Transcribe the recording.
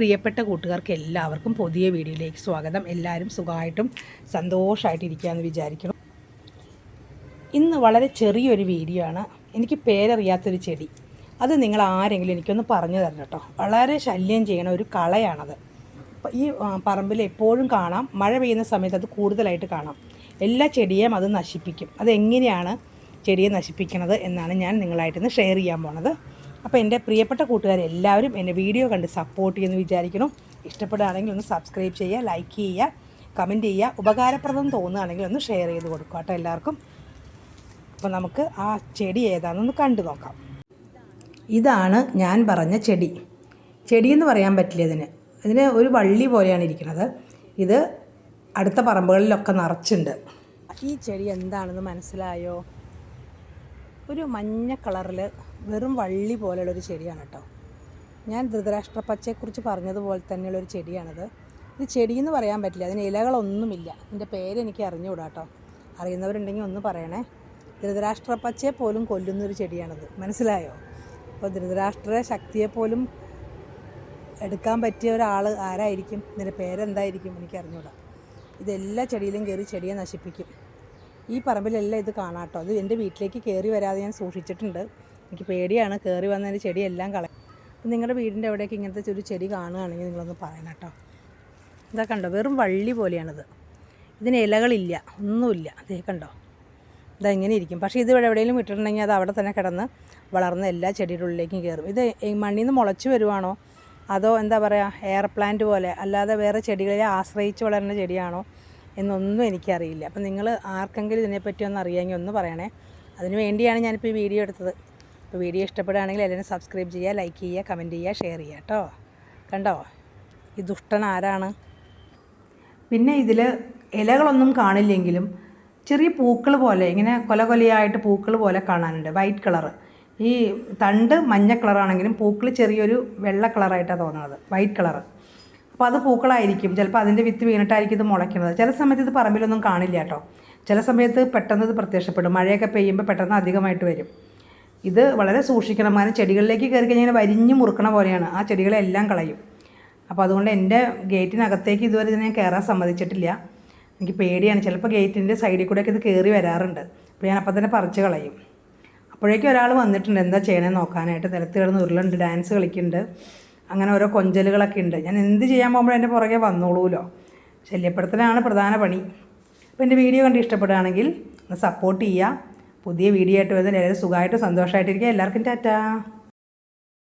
പ്രിയപ്പെട്ട കൂട്ടുകാർക്ക് എല്ലാവർക്കും പുതിയ വീഡിയോയിലേക്ക് സ്വാഗതം. എല്ലാവരും സുഖമായിട്ടും സന്തോഷമായിട്ടിരിക്കുകയെന്ന് വിചാരിക്കുന്നു. ഇന്ന് വളരെ ചെറിയൊരു വീഡിയോ ആണ്. എനിക്ക് പേരറിയാത്തൊരു ചെടി. അത് നിങ്ങൾ ആരെങ്കിലും എനിക്കൊന്ന് പറഞ്ഞു തരണം കേട്ടോ. വളരെ ശല്യം ചെയ്യണ ഒരു കളയാണത്. ഈ പറമ്പിൽ എപ്പോഴും കാണാം. മഴ പെയ്യുന്ന സമയത്ത് അത് കൂടുതലായിട്ട് കാണാം. എല്ലാ ചെടിയെയും അത് നശിപ്പിക്കും. അതെങ്ങനെയാണ് ചെടിയെ നശിപ്പിക്കണത് എന്നാണ് ഞാൻ നിങ്ങളായിട്ടിന്ന് ഷെയർ ചെയ്യാൻ പോണത്. അപ്പോൾ എന്റെ പ്രിയപ്പെട്ട കൂട്ടുകാരെല്ലാവരും എന്റെ വീഡിയോ കണ്ട് സപ്പോർട്ട് ചെയ്യുമെന്ന് വിചാരിക്കണം ഇഷ്ടപ്പെടുകയാണെങ്കിൽ ഒന്ന് സബ്സ്ക്രൈബ് ചെയ്യുക ലൈക്ക് ചെയ്യുക കമന്റ് ചെയ്യുക. ഉപകാരപ്രദം തോന്നുകയാണെങ്കിൽ ഒന്ന് ഷെയർ ചെയ്ത് കൊടുക്കുക കേട്ടോ എല്ലാവർക്കും. അപ്പോൾ നമുക്ക് ആ ചെടി ഏതാണെന്നൊന്ന് കണ്ടു നോക്കാം. ഇതാണ് ഞാൻ പറഞ്ഞ ചെടി. ചെടിയെന്ന് പറയാൻ പറ്റില്ല ഇതിന്. ഇതിന് ഒരു വള്ളി പോലെയാണ് ഇരിക്കുന്നത്. ഇത് അടുത്ത പറമ്പുകളിലൊക്കെ നിറച്ചുണ്ട് ഈ ചെടി എന്താണെന്ന് മനസ്സിലായോ? ഒരു മഞ്ഞ കളറിൽ വെറും വള്ളി പോലെയുള്ളൊരു ചെടിയാണ് കേട്ടോ. ഞാൻ ധൃതരാഷ്ട്ര പച്ചയെക്കുറിച്ച് പറഞ്ഞതുപോലെ തന്നെയുള്ളൊരു ചെടിയാണിത്. ഇത് ചെടിയെന്ന് പറയാൻ പറ്റില്ല. അതിന് ഇലകളൊന്നുമില്ല. ഇതിന്റെ പേര് എനിക്ക് അറിഞ്ഞുകൂടാ കേട്ടോ. അറിയുന്നവരുണ്ടെങ്കിൽ ഒന്ന് പറയണേ. ധൃതരാഷ്ട്ര പച്ചയെ പോലും കൊല്ലുന്നൊരു ചെടിയാണിത്. മനസ്സിലായോ? അപ്പോൾ ധൃതരാഷ്ട്ര ശക്തിയെപ്പോലും എടുക്കാൻ പറ്റിയ ഒരാൾ ആരായിരിക്കും? ഇതിന്റെ പേരെന്തായിരിക്കും എനിക്ക് അറിഞ്ഞുകൂടാ ഇതെല്ലാ ചെടിയിലും കയറി ചെടിയെ നശിപ്പിക്കും. ഈ പറമ്പിലല്ല ഇത് കാണാട്ടോ അത് എന്റെ വീട്ടിലേക്ക് കയറി വരാതെ ഞാൻ സൂക്ഷിച്ചിട്ടുണ്ട്. എനിക്ക് പേടിയാണ്. കയറി വന്നതിന്റെ ചെടിയെല്ലാം കളയും അപ്പം നിങ്ങളുടെ വീടിന്റെ അവിടേക്ക് ഇങ്ങനത്തെ ഒരു ചെടി കാണുകയാണെങ്കിൽ നിങ്ങളൊന്ന് പറയണം കേട്ടോ. ഇതാ കണ്ടോ വെറും വള്ളി പോലെയാണിത്. ഇതിന് ഇലകളില്ല ഒന്നുമില്ല. അതേ കണ്ടോ ഇതാ ഇങ്ങനെ ഇരിക്കും. പക്ഷേ ഇത് ഇവിടെ എവിടെയെങ്കിലും ഇട്ടിട്ടുണ്ടെങ്കിൽ അത് അവിടെ തന്നെ കിടന്ന് വളർന്ന എല്ലാ ചെടിയുടെ ഉള്ളിലേക്കും കയറും. ഇത് മണ്ണിൽ നിന്ന് മുളച്ച് വരുവാണോ? അതോ എന്താ പറയുക എയർ പ്ലാന്റ് പോലെ അല്ലാതെ വേറെ ചെടികളെ ആശ്രയിച്ച് വളരുന്ന ചെടിയാണോ? എന്നൊന്നും എനിക്കറിയില്ല. അപ്പം നിങ്ങൾ ആർക്കെങ്കിലും ഇതിനെപ്പറ്റി ഒന്ന് അറിയാമെങ്കിൽ ഒന്ന് പറയണേ. അതിന് വേണ്ടിയാണ് ഞാനിപ്പോൾ ഈ വീഡിയോ എടുത്തത്. അപ്പോൾ വീഡിയോ ഇഷ്ടപ്പെടുകയാണെങ്കിൽ എല്ലാവരും സബ്സ്ക്രൈബ് ചെയ്യുക ലൈക്ക് ചെയ്യുക കമന്റ് ചെയ്യുക ഷെയർ ചെയ്യുക കേട്ടോ. കണ്ടോ? ഈ ദുഷ്ടൻ ആരാണ്? പിന്നെ ഇതിൽ ഇലകളൊന്നും കാണില്ലെങ്കിലും ചെറിയ പൂക്കൾ പോലെ ഇങ്ങനെ കൊല കൊലയായിട്ട് പൂക്കൾ പോലെ കാണാനുണ്ട്. വൈറ്റ് കളറ് ഈ തണ്ട് മഞ്ഞ കളറാണെങ്കിലും പൂക്കൾ ചെറിയൊരു വെള്ള കളറായിട്ടാണ് തോന്നുന്നത്. White colour. അപ്പോൾ അത് പൂക്കളായിരിക്കും. ചിലപ്പോൾ അതിന്റെ വിത്ത് വീണിട്ടായിരിക്കും ഇത് മുളയ്ക്കുന്നത്. ചില സമയത്ത് ഇത് പറമ്പിലൊന്നും കാണില്ല കേട്ടോ. ചില സമയത്ത് പെട്ടെന്ന് ഇത് പ്രത്യക്ഷപ്പെടും. മഴയൊക്കെ പെയ്യുമ്പോൾ പെട്ടെന്ന് അധികമായിട്ട് വരും. ഇത് വളരെ സൂക്ഷിക്കണം. കാരണം ചെടികളിലേക്ക് കയറി കഴിഞ്ഞാൽ വരിഞ്ഞ് മുറുക്കണ പോലെയാണ്. ആ ചെടികളെല്ലാം കളയും. അപ്പോൾ അതുകൊണ്ട് എന്റെ ഗേറ്റിനകത്തേക്ക് ഇതുവരെ ഇതിനെ കയറാൻ സമ്മതിച്ചിട്ടില്ല. എനിക്ക് പേടിയാണ്. ചിലപ്പോൾ ഗേറ്റിന്റെ സൈഡിൽ കൂടെയൊക്കെ ഇത് കയറി വരാറുണ്ട്. അപ്പോൾ ഞാൻ അപ്പം തന്നെ പറിച്ച് കളയും. അപ്പോഴേക്കും ഒരാൾ വന്നിട്ടുണ്ട്. എന്താ ചെയ്യണമെന്ന് നോക്കാനായിട്ട്. നിലത്ത് കിടന്ന് ഉരുളുണ്ട്. ഡാൻസ് കളിക്കുന്നുണ്ട്. അങ്ങനെ ഓരോ കൊഞ്ചലുകളൊക്കെ ഉണ്ട്. ഞാൻ എന്ത് ചെയ്യാൻ പോകുമ്പോഴും എന്റെ പുറകെ വന്നോളൂല്ലോ ശല്യപ്പെടുത്തലാണ് പ്രധാന പണി. അപ്പോൾ എന്റെ വീഡിയോ കണ്ട് ഇഷ്ടപ്പെടുകയാണെങ്കിൽ ഒന്ന് സപ്പോർട്ട് ചെയ്യുക. പുതിയ വീഡിയോ ആയിട്ട് വരുന്ന എല്ലാവരും സുഖമായിട്ട് സന്തോഷമായിട്ടിരിക്കുക. എല്ലാവർക്കും ടാറ്റാ.